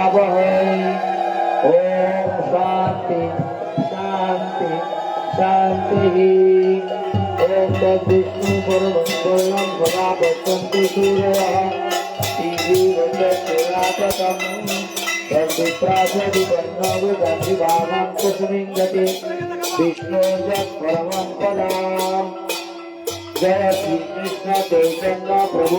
ॐ शान्ति शान्ति, शान्तिः। ॐ तद्विष्णु पूर्णं सदा पश्यन्ति सूर्यः टीवीवचरातकम् तद्विप्रासदिपन्नवृगन्धिभावं कुसुमिङ्गति विष्णोर्जत्परमं पदाम् जय श्री कृष्ण चैतन्य प्रभु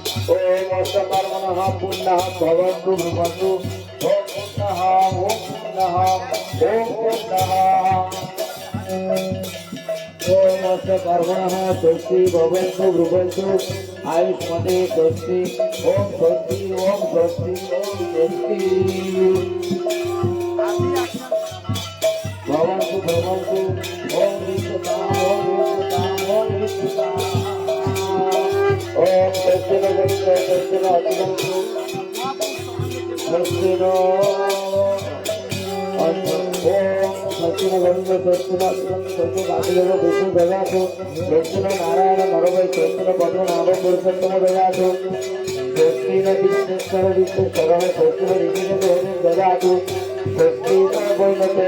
पुनीनाम् ॐ अष्टकर्मणः पुण्यः भवन्तु भवन्तु ॐ पुण्यः ॐ पुण्यः ॐ पुण्यः ॐ अष्टकर्मणः स्वस्ति भवन्तु भ्रुवन्तु आयुष्मते स्वस्ति ॐ स्वस्ति ॐ स्वस्ति ॐ स्वस्ति भवन्तु भवन्तु स्वस्तिन ऋषिकेश ददातु स्वस्तिन वैनते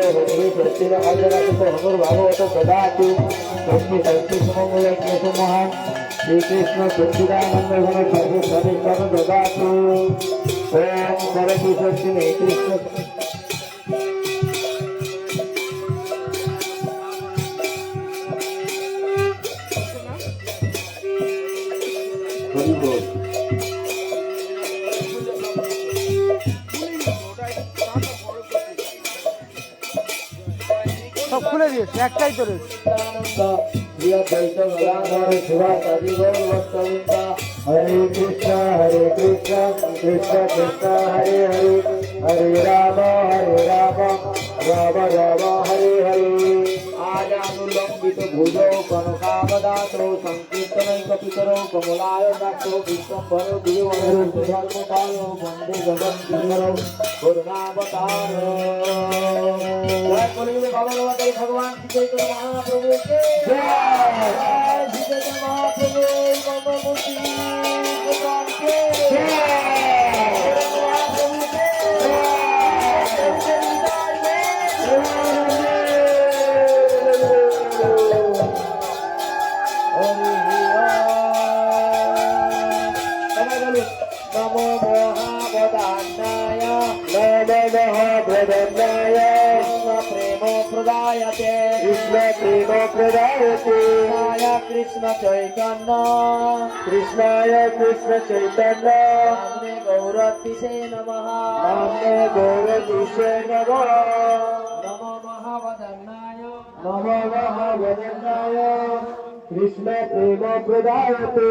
हरि स्वस्तिन শ্রীকৃষ্ণ সচ্চিদানন্দভূমি প্রভু সবিতম দদাতু। ওম করতু সব খুলে দিয়েছে একটাই তো ದ್ವೈತ ಗದಾಧರ ಶಿವ ಕವಿಗಳು ವಸ್ತವಿಂದ ಹರೇ ಕೃಷ್ಣ ಹರೇ ಕೃಷ್ಣ ಕೃಷ್ಣ ಕೃಷ್ಣ ಹರೇ ಹರೇ ಹರೇ ರಾಮ ಹರೇ ರಾಮ ರಾಮ ರಾಮ आजानुलंबित भुजौ कनकावदातो संकीर्तनैकपितरौ कमलाय दातो विश्वम्भरो गुरुवरो धर्मपालो वन्दे जगद्गुरुवरो करुणावतार जय बोलिए बाबा बाबा भगवान श्री चैतन्य महाप्रभु नमो मोहावदान्नाय नमो मोहावदान्नाय प्रेमो प्रदायते कृष्ण प्रेमो प्रदायते कृष्णाय कृष्ण चैतन्य कृष्णाय कृष्ण चैतन्य नाम्ने गौरतिषे नमः नाम्ने गौरतिषे नमः नमो महावदन्नाय नमो महावदन्नाय कृष्ण प्रेम प्रदायते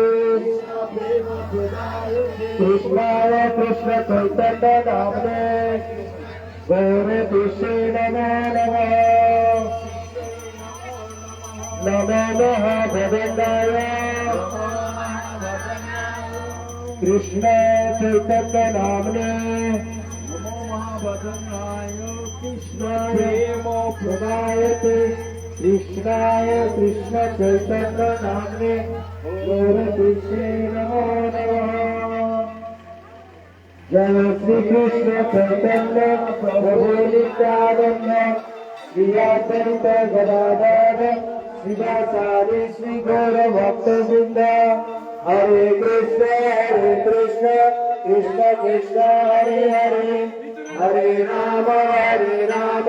कृष्णाय कृष्ण चैतन्य नामने। गौरदुषे नम नम नमो कृष्ण चैतन्य नामने। कृष्ण प्रेम प्रदायते कृष्णाय कृष्णचैतन्यनाम्ने गौरकृष्णे नमो नमः जय श्रीकृष्ण चैतन्य प्रभुनित्यानन्द श्रियाचरित गदाधर शिवाचार्य श्री गौरभक्तवृन्द हरे कृष्ण हरे कृष्ण कृष्ण कृष्ण हरे हरे हरे राम हरे राम